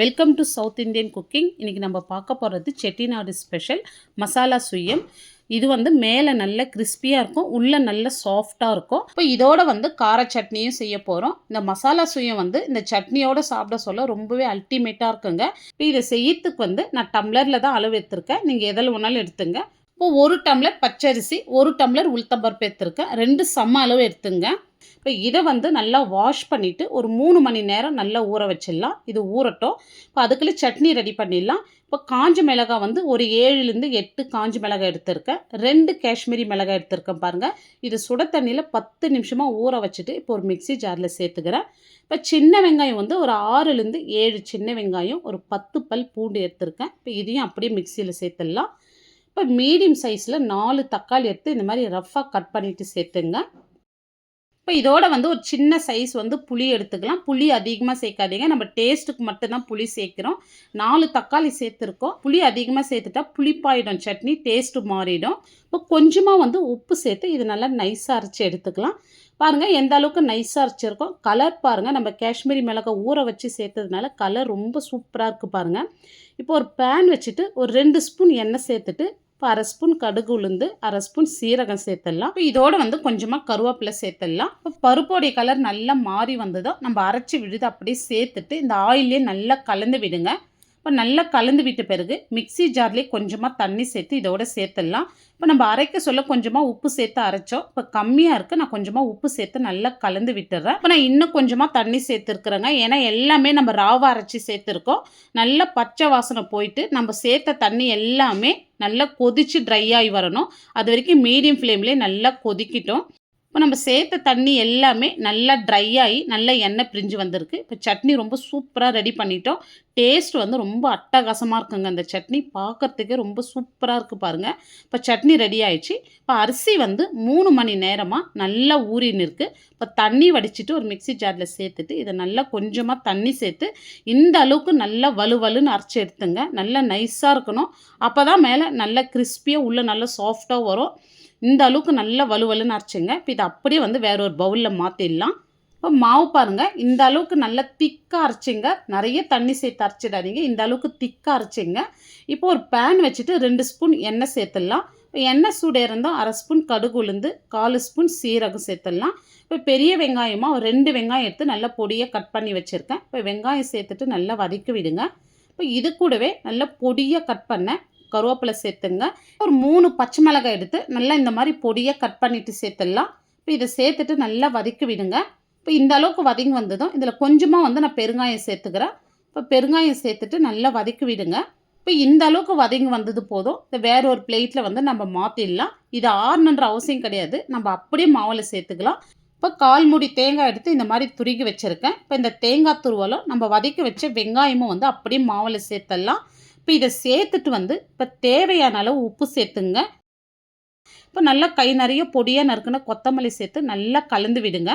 Welcome to south Indian cooking இன்றைக்கி நம்ம பார்க்க போகிறது செட்டிநாடு ஸ்பெஷல் மசாலா சுயம் இது வந்து மேலே நல்ல கிறிஸ்பியாக இருக்கும் உள்ளே நல்ல சாஃப்டாக இருக்கும். இப்போ இதோட வந்து கார சட்னியும் செய்ய போகிறோம் இந்த மசாலா சுயம் வந்து இந்த சட்னியோட சாப்பிட சொல்ல ரொம்பவே அல்டிமேட்டாக இருக்குங்க. இப்போ இதை செய்யறதுக்கு வந்து நான் டம்ளரில் தான் அளவு எடுத்திருக்கேன். நீங்கள் எதில் வேணாலும் எடுத்துங்க. இப்போ ஒரு டம்ளர் பச்சரிசி ஒரு டம்ளர் உளுத்தம்பருப்பு எடுத்துருக்கேன். ரெண்டு சம அளவு எடுத்துங்க. இப்போ இதை வந்து நல்லா வாஷ் பண்ணிவிட்டு ஒரு மூணு மணி நேரம் நல்லா ஊற வச்சிடலாம். இது ஊறட்டும். இப்போ அதுக்குள்ளே சட்னி ரெடி பண்ணிடலாம். இப்போ காஞ்ச மிளகாய் வந்து ஒரு ஏழுலேருந்து எட்டு காஞ்ச மிளகாய் எடுத்திருக்கேன். ரெண்டு காஷ்மீரி மிளகாய் எடுத்திருக்கேன் பாருங்கள் இது சுட தண்ணியில் பத்து நிமிஷமாக ஊற வச்சுட்டு இப்போ ஒரு மிக்ஸி ஜாரில் சேர்த்துக்கிறேன். இப்போ சின்ன வெங்காயம் வந்து ஒரு ஆறுலேருந்து ஏழு சின்ன வெங்காயம் ஒரு பத்து பல் பூண்டு எடுத்திருக்கேன். இப்போ இதையும் அப்படியே மிக்சியில் சேர்த்துடலாம். இப்போ மீடியம் சைஸில் நாலு தக்காளி எடுத்து இந்த மாதிரி ரஃப்பாக கட் பண்ணிவிட்டு சேர்த்துங்க. இப்போ இதோட வந்து ஒரு சின்ன சைஸ் வந்து புளி எடுத்துக்கலாம். புளி அதிகமாக சேர்க்காதீங்க. நம்ம டேஸ்ட்டுக்கு மட்டும்தான் புளி சேர்க்குறோம். நாலு தக்காளி சேர்த்துருக்கோம். புளி அதிகமாக சேர்த்துட்டா புளிப்பாயிடும். சட்னி டேஸ்ட்டு மாறிடும். இப்போ கொஞ்சமாக வந்து உப்பு சேர்த்து இது நல்லா நைஸாக அரைச்சி எடுத்துக்கலாம். பாருங்கள் எந்த அளவுக்கு நைஸாக அரைச்சிருக்கோம். கலர் பாருங்கள் நம்ம காஷ்மீரி மிளகாய் ஊற வச்சு சேர்த்ததுனால கலர் ரொம்ப சூப்பராக இருக்குது பாருங்கள் இப்போ ஒரு பேன் வச்சுட்டு ஒரு ரெண்டு ஸ்பூன் எண்ணெய் சேர்த்துட்டு இப்போ அரை ஸ்பூன் கடுகு உளுந்து அரை ஸ்பூன் சீரகம் சேர்த்துடலாம். இப்போ இதோட வந்து கொஞ்சமாக கருவேப்பிலை சேர்த்துடலாம். இப்போ பருப்போடைய கலர் நல்லா மாறி வந்ததும் நம்ம அரைச்சி விடுது அப்படியே சேர்த்துட்டு இந்த ஆயிலே நல்லா கலந்து விடுங்க. இப்போ நல்லா கலந்து விட்ட பிறகு மிக்சி ஜார்லேயே கொஞ்சமாக தண்ணி சேர்த்து இதோட சேர்த்துடலாம். இப்போ நம்ம அரைக்க சொல்ல கொஞ்சமாக உப்பு சேர்த்து அரைச்சோம். இப்போ கம்மியாக இருக்குது நான் கொஞ்சமாக உப்பு சேர்த்து நல்லா கலந்து விட்டுறேன். இப்போ நான் இன்னும் கொஞ்சமாக தண்ணி சேர்த்துருக்குறேங்க. ஏன்னா எல்லாமே நம்ம ராவை அரைச்சி சேர்த்துருக்கோம். நல்லா பச்சை வாசனை போயிட்டு நம்ம சேர்த்த தண்ணி எல்லாமே நல்லா கொதித்து ட்ரை ஆகி வரணும். அது வரைக்கும் மீடியம் ஃப்ளேம்லேயே நல்லா கொதிக்கிட்டோம். இப்போ நம்ம சேர்த்த தண்ணி எல்லாமே நல்லா ட்ரை ஆகி நல்லா எண்ணெய் பிரிஞ்சு வந்திருக்கு. இப்போ சட்னி ரொம்ப சூப்பராக ரெடி பண்ணிட்டோம். டேஸ்ட் வந்து ரொம்ப அட்டகாசமாக இருக்குங்க. அந்த சட்னி பார்க்கறதுக்கே ரொம்ப சூப்பராக இருக்குது பாருங்கள் இப்போ சட்னி ரெடி ஆயிடுச்சு. இப்போ அரிசி வந்து மூணு மணி நேரமாக நல்லா ஊறின்னு இருக்குது இப்போ தண்ணி வடிச்சிட்டு ஒரு மிக்சி ஜாரில் சேர்த்துட்டு இதை நல்லா கொஞ்சமாக தண்ணி சேர்த்து இந்த அளவுக்கு நல்லா வலுவலுன்னு அரைச்சி எடுத்துங்க. நல்லா நைஸாக இருக்கணும். அப்போ தான் மேலே நல்லா கிறிஸ்பியாக உள்ளே நல்லா சாஃப்டாக வரும். இந்த அளவுக்கு நல்லா வலுவலுன்னு அரைச்சிங்க. இப்போ இதை அப்படியே வந்து வேற ஒரு பவுலில் மாற்றிடலாம் இப்போ மாவு பாருங்கள் இந்த அளவுக்கு நல்லா திக்காக அரைச்சிங்க. நிறைய தண்ணி சேர்த்து அரைச்சிடாதீங்க. இந்த அளவுக்கு திக்காக அரைச்சிங்க. இப்போ ஒரு பேன் வச்சுட்டு ரெண்டு ஸ்பூன் எண்ணெய் சேர்த்துடலாம். இப்போ எண்ணெய் சூடே இருந்தால் அரை ஸ்பூன் கடுகு உளுந்து காலு ஸ்பூன் சீரகம் சேர்த்துடலாம். இப்போ பெரிய வெங்காயமாக ஒரு ரெண்டு வெங்காயம் எடுத்து நல்லா பொடியாக கட் பண்ணி வச்சுருக்கேன். இப்போ வெங்காயம் சேர்த்துட்டு நல்லா வதக்கி விடுங்க. இப்போ இது கூடவே நல்லா பொடியாக கட் பண்ண கருவேப்பிலை சேர்த்துங்க. ஒரு மூணு பச்சை மிளகாய் எடுத்து நல்லா இந்த மாதிரி பொடியாக கட் பண்ணிவிட்டு சேர்த்துடலாம். இப்போ இதை சேர்த்துட்டு நல்லா வதக்கி விடுங்க. இப்போ இந்த அளவுக்கு வதங்கி வந்ததும் இதில் கொஞ்சமாக வந்து நான் பெருங்காயம் சேர்த்துக்கிறேன். இப்போ பெருங்காயம் சேர்த்துட்டு நல்லா வதக்கி விடுங்க. இப்போ இந்த அளவுக்கு வதங்கி வந்தது போதும் இந்த வேற ஒரு பிளேட்டில் வந்து நம்ம மாற்றிடலாம் இது ஆறுனுன்ற அவசியம் கிடையாது. நம்ம அப்படியே மாவில் சேர்த்துக்கலாம். இப்போ கால் மூடி தேங்காய் எடுத்து இந்த மாதிரி துருகி வச்சுருக்கேன். இப்போ இந்த தேங்காய் துருவலும் நம்ம வதக்கி வச்ச வெங்காயமும் வந்து அப்படியே மாவில் சேர்த்துடலாம் இப்போ இதை சேர்த்துட்டு வந்து இப்போ தேவையான அளவு உப்பு சேர்த்துங்க. இப்போ நல்லா கை நிறைய பொடியாக நறுக்குன கொத்தமல்லி சேர்த்து நல்லா கலந்து விடுங்க.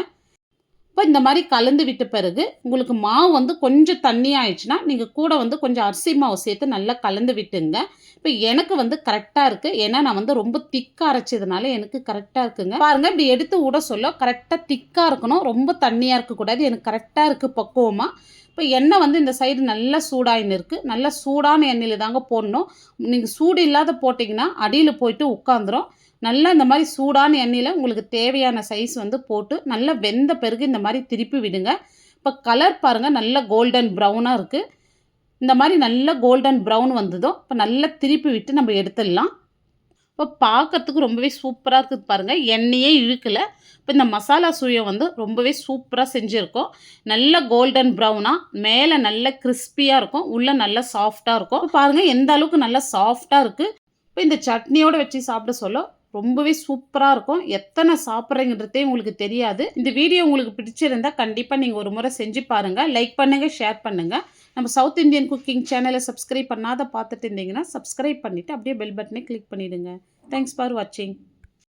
இப்போ இந்த மாதிரி கலந்து விட்ட பிறகு உங்களுக்கு மாவு வந்து கொஞ்சம் தண்ணி ஆயிடுச்சுன்னா நீங்கள் கூட வந்து கொஞ்சம் அரிசி மாவு சேர்த்து நல்லா கலந்து விட்டுங்க. இப்போ எனக்கு வந்து கரெக்டாக இருக்குது ஏன்னா நான் வந்து ரொம்ப திக்காக அரைச்சதுனால எனக்கு கரெக்டாக இருக்குங்க. பாருங்கள் இப்படி எடுத்து விட சொல்ல கரெக்டாக திக்காக இருக்கணும். ரொம்ப தண்ணியாக இருக்கக்கூடாது எனக்கு கரெக்டாக இருக்குது பக்குவமாக இப்போ எண்ணெய் வந்து இந்த சைடு நல்லா சூடாயின்னு இருக்குது நல்லா சூடான எண்ணெயில் தாங்க போடணும். நீங்கள் சூடு இல்லாத போட்டிங்கன்னா அடியில் போயிட்டு உட்காந்துரும் நல்லா இந்த மாதிரி சூடான எண்ணெயில் உங்களுக்கு தேவையான சைஸ் வந்து போட்டு நல்லா வெந்த பிறகு இந்த மாதிரி திருப்பி விடுங்க. இப்போ கலர் பாருங்கள் நல்லா கோல்டன் ப்ரௌனாக இருக்குது இந்த மாதிரி நல்ல கோல்டன் ப்ரௌன் வந்ததும் இப்போ நல்லா திருப்பி விட்டு நம்ம எடுத்துடலாம். இப்போ பார்க்கறதுக்கு ரொம்பவே சூப்பராக இருக்குது பாருங்கள் எண்ணெயே இழுக்கலை. இப்போ இந்த மசாலா சுயம் வந்து ரொம்பவே சூப்பராக செஞ்சுருக்கோம். நல்ல கோல்டன் ப்ரௌனாக மேலே நல்ல கிறிஸ்பியாக இருக்கும். உள்ளே நல்லா சாஃப்டாக இருக்கும். பாருங்கள் எந்த அளவுக்கு நல்லா சாஃப்டாக இருக்குது இப்போ இந்த சட்னியோடு வச்சு சாப்பிட சொல்ல ரொம்பவே சூப்பராக இருக்கும். எத்தனை சாப்பிட்றீங்கன்றதே உங்களுக்கு தெரியாது. இந்த வீடியோ உங்களுக்கு பிடிச்சிருந்தா கண்டிப்பாக நீங்கள் ஒரு முறை செஞ்சு பாருங்கள் லைக் பண்ணுங்கள் ஷேர் பண்ணுங்கள் நம்ம சவுத் இந்தியன் குக்கிங் சேனலை சப்ஸ்கிரைப் பண்ணாத பார்த்துட்டு இருந்தீங்கன்னா சப்ஸ்கிரைப் பண்ணிவிட்டு அப்படியே பெல் பட்டனை கிளிக் பண்ணிவிடுங்க தேங்க்ஸ் ஃபார் வாட்சிங்